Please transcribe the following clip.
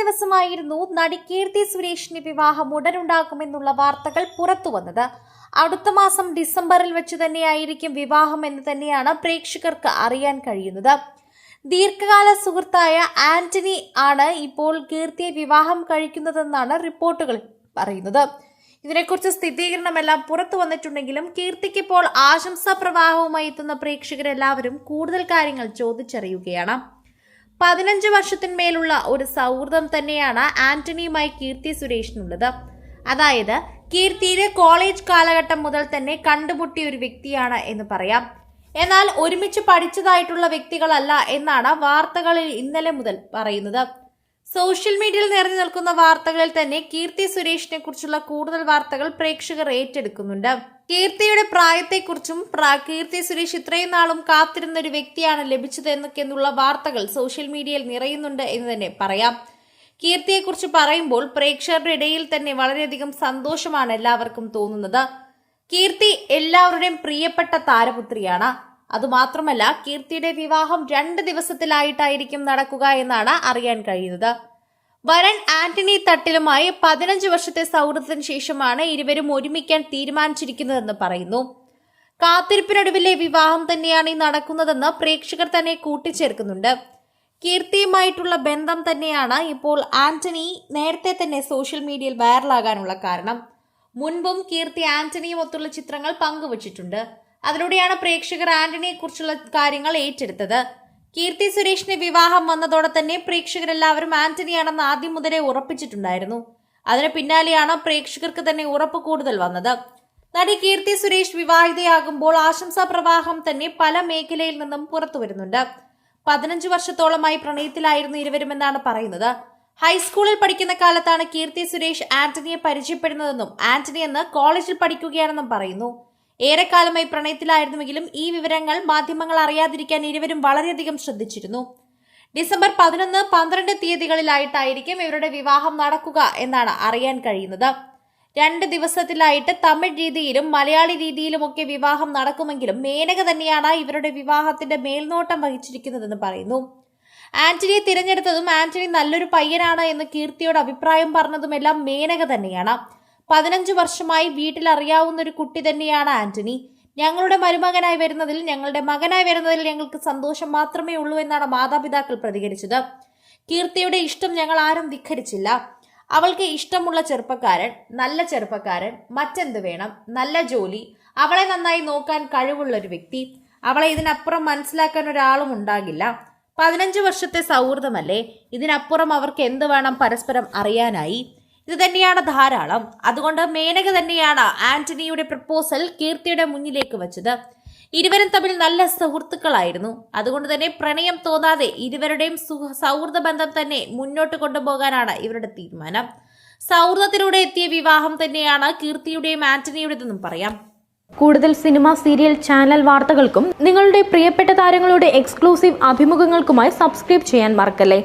ദിവസമായിരുന്നു നടി കീർത്തി സുരേഷിന്റെ വിവാഹം ഉടനുണ്ടാകുമെന്നുള്ള വാർത്തകൾ പുറത്തുവന്നത് അടുത്ത മാസം ഡിസംബറിൽ വെച്ച് തന്നെയായിരിക്കും വിവാഹം എന്ന് തന്നെയാണ് പ്രേക്ഷകർക്ക് അറിയാൻ കഴിയുന്നത്. ദീർഘകാല സുഹൃത്തായ ആന്റണി ആണ് ഇപ്പോൾ കീർത്തിയെ വിവാഹം കഴിക്കുന്നതെന്നാണ് റിപ്പോർട്ടുകൾ പറയുന്നത്. ഇതിനെക്കുറിച്ച് സ്ഥിരീകരണമെല്ലാം പുറത്തു വന്നിട്ടുണ്ടെങ്കിലും കീർത്തിക്ക് ഇപ്പോൾ ആശംസാ പ്രവാഹവുമായി എത്തുന്ന പ്രേക്ഷകരെല്ലാവരും കൂടുതൽ കാര്യങ്ങൾ ചോദിച്ചറിയുകയാണ്. പതിനഞ്ച് വർഷത്തിന്മേലുള്ള ഒരു സൗഹൃദം തന്നെയാണ് ആന്റണിയുമായി കീർത്തി സുരേഷിനുള്ളത്. അതായത് കീർത്തിയുടെ കോളേജ് കാലഘട്ടം മുതൽ തന്നെ കണ്ടുമുട്ടിയ ഒരു വ്യക്തിയാണ് എന്ന് പറയാം. എന്നാൽ ഒരുമിച്ച് പഠിച്ചതായിട്ടുള്ള വ്യക്തികളല്ല എന്നാണ് വാർത്തകളിൽ ഇന്നലെ മുതൽ പറയുന്നത്. സോഷ്യൽ മീഡിയയിൽ നിറഞ്ഞു നിൽക്കുന്ന വാർത്തകളിൽ തന്നെ കീർത്തി സുരേഷിനെ കുറിച്ചുള്ള കൂടുതൽ വാർത്തകൾ പ്രേക്ഷകർ ഏറ്റെടുക്കുന്നുണ്ട്. കീർത്തിയുടെ പ്രായത്തെക്കുറിച്ചും പ്ര- കീർത്തി സുരേഷ് ഇത്രയും നാളും കാത്തിരുന്ന ഒരു വ്യക്തിയാണ് ലഭിച്ചത് എന്നൊക്കെയുള്ള വാർത്തകൾ സോഷ്യൽ മീഡിയയിൽ നിറയുന്നുണ്ട് എന്ന് തന്നെ പറയാം. കീർത്തിയെക്കുറിച്ച് പറയുമ്പോൾ പ്രേക്ഷകരുടെ ഇടയിൽ തന്നെ വളരെയധികം സന്തോഷമാണ് എല്ലാവർക്കും തോന്നുന്നത്. കീർത്തി എല്ലാവരുടെയും പ്രിയപ്പെട്ട താരപുത്രിയാണ്. അതുമാത്രമല്ല കീർത്തിയുടെ വിവാഹം രണ്ട് ദിവസത്തിലായിട്ടായിരിക്കും നടക്കുക എന്നാണ് അറിയാൻ കഴിയുന്നത്. വരൻ ആന്റണി തട്ടിലുമായി പതിനഞ്ച് വർഷത്തെ സൗഹൃദത്തിന് ശേഷമാണ് ഇരുവരും ഒരുമിക്കാൻ തീരുമാനിച്ചിരിക്കുന്നതെന്ന് പറയുന്നു. കാത്തിരിപ്പിനൊടുവിലെ വിവാഹം തന്നെയാണ് ഈ നടക്കുന്നതെന്ന് പ്രേക്ഷകർ തന്നെ കൂട്ടിച്ചേർക്കുന്നുണ്ട്. കീർത്തിയുമായിട്ടുള്ള ബന്ധം തന്നെയാണ് ഇപ്പോൾ ആന്റണി നേരത്തെ തന്നെ സോഷ്യൽ മീഡിയയിൽ വൈറലാകാനുള്ള കാരണം. മുൻപും കീർത്തി ആന്റണിയും ഒത്തുള്ള ചിത്രങ്ങൾ പങ്കുവച്ചിട്ടുണ്ട്. അതിലൂടെയാണ് പ്രേക്ഷകർ ആന്റണിയെ കുറിച്ചുള്ള കാര്യങ്ങൾ ഏറ്റെടുത്തത്. കീർത്തി സുരേഷിന്റെ വിവാഹം വന്നതോടെ തന്നെ പ്രേക്ഷകരെല്ലാവരും ആന്റണിയാണെന്ന് ആദ്യം മുതലേ ഉറപ്പിച്ചിട്ടുണ്ടായിരുന്നു. അതിന് പിന്നാലെയാണ് പ്രേക്ഷകർക്ക് തന്നെ ഉറപ്പ് കൂടുതൽ വന്നത്. നടി കീർത്തി സുരേഷ് വിവാഹിതയാകുമ്പോൾ ആശംസാ പ്രവാഹം തന്നെ പല മേഖലയിൽ നിന്നും പുറത്തു വരുന്നുണ്ട്. പതിനഞ്ച് വർഷത്തോളമായി പ്രണയത്തിലായിരുന്നു ഇരുവരുമെന്നാണ് പറയുന്നത്. ഹൈസ്കൂളിൽ പഠിക്കുന്ന കാലത്താണ് കീർത്തി സുരേഷ് ആന്റണിയെ പരിചയപ്പെടുന്നതെന്നും ആന്റണി എന്ന് കോളേജിൽ പഠിക്കുകയാണെന്നും പറയുന്നു. ഏറെക്കാലമായി പ്രണയത്തിലായിരുന്നുവെങ്കിലും ഈ വിവരങ്ങൾ മാധ്യമങ്ങൾ അറിയാതിരിക്കാൻ ഇരുവരും വളരെയധികം ശ്രദ്ധിച്ചിരുന്നു. ഡിസംബർ പതിനൊന്ന് പന്ത്രണ്ട് തീയതികളിലായിട്ടായിരിക്കും ഇവരുടെ വിവാഹം നടക്കുക എന്നാണ് അറിയാൻ കഴിയുന്നത്. രണ്ട് ദിവസത്തിലായിട്ട് തമിഴ് രീതിയിലും മലയാളി രീതിയിലുമൊക്കെ വിവാഹം നടക്കുമെങ്കിലും മേനക തന്നെയാണ് ഇവരുടെ വിവാഹത്തിന്റെ മേൽനോട്ടം വഹിച്ചിരിക്കുന്നതെന്ന് പറയുന്നു. ആന്റണിയെ തിരഞ്ഞെടുത്തതും ആന്റണി നല്ലൊരു പയ്യനാണ് എന്ന് കീർത്തിയോട് അഭിപ്രായം പറഞ്ഞതുമെല്ലാം മേനക തന്നെയാണ്. പതിനഞ്ച് വർഷമായി വീട്ടിൽ അറിയാവുന്ന ഒരു കുട്ടി തന്നെയാണ് ആന്റണി. ഞങ്ങളുടെ മരുമകനായി വരുന്നതിൽ ഞങ്ങളുടെ മകനായി വരുന്നതിൽ ഞങ്ങൾക്ക് സന്തോഷം മാത്രമേ ഉള്ളൂ എന്നാണ് മാതാപിതാക്കൾ പ്രതികരിച്ചത്. കീർത്തിയുടെ ഇഷ്ടം ഞങ്ങൾ ആരും ധിഖരിച്ചില്ല. അവൾക്ക് ഇഷ്ടമുള്ള ചെറുപ്പക്കാരൻ നല്ല ചെറുപ്പക്കാരൻ മറ്റെന്ത് വേണം? നല്ല ജോലി. അവളെ നന്നായി നോക്കാൻ കഴിവുള്ള ഒരു വ്യക്തി. അവളെ ഇതിനപ്പുറം മനസ്സിലാക്കാൻ ഒരാളും ഉണ്ടാകില്ല. പതിനഞ്ച് വർഷത്തെ സൗഹൃദമല്ലേ? ഇതിനപ്പുറം അവർക്ക് എന്ത് വേണം പരസ്പരം അറിയാനായി. ഇത് തന്നെയാണ് ധാരാളം. അതുകൊണ്ട് മേനക തന്നെയാണ് ആന്റണിയുടെ പ്രപ്പോസൽ കീർത്തിയുടെ മുന്നിലേക്ക് വെച്ചത്. ഇരുവരും തമ്മിൽ നല്ല സുഹൃത്തുക്കളായിരുന്നു. അതുകൊണ്ട് തന്നെ പ്രണയം തോന്നാതെ ഇരുവരുടെയും സുഹ സൗഹൃദ ബന്ധം തന്നെ മുന്നോട്ട് കൊണ്ടുപോകാനാണ് ഇവരുടെ തീരുമാനം. സൗഹൃദത്തിലൂടെ എത്തിയ വിവാഹം തന്നെയാണ് കീർത്തിയുടെയും ആന്റണിയുടേതെന്നും പറയാം. കൂടുതൽ സിനിമ സീരിയൽ ചാനൽ വാർത്തകൾക്കും നിങ്ങളുടെ പ്രിയപ്പെട്ട താരങ്ങളുടെ എക്സ്ക്ലൂസീവ് അഭിമുഖങ്ങൾക്കുമായി സബ്സ്ക്രൈബ് ചെയ്യാൻ മറക്കല്ലേ?